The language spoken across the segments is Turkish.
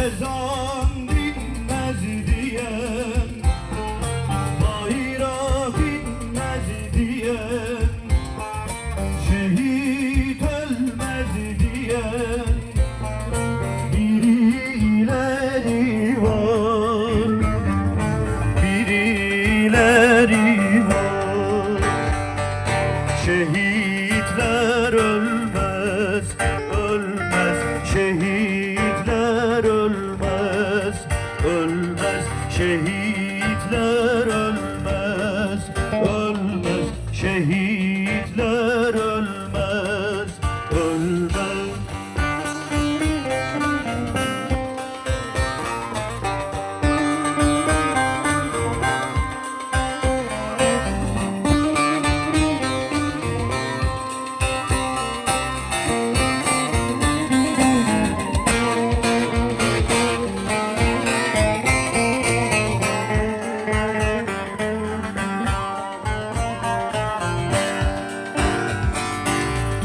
ezan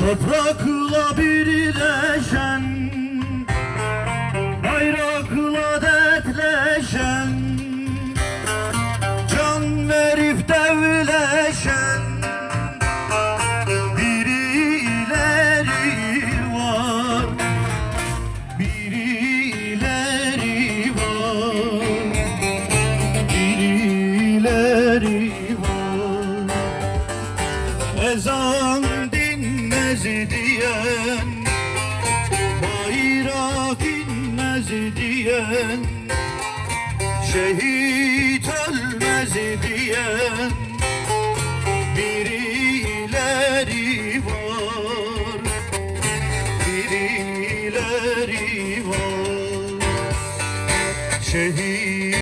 Toprakla birleşen Bayrakla dertleşen Can verip devleşen Birileri var Birileri var Birileri var. Ezan ölmez diyen Şehit ölmez diyen Birileri var Birileri var. Şehit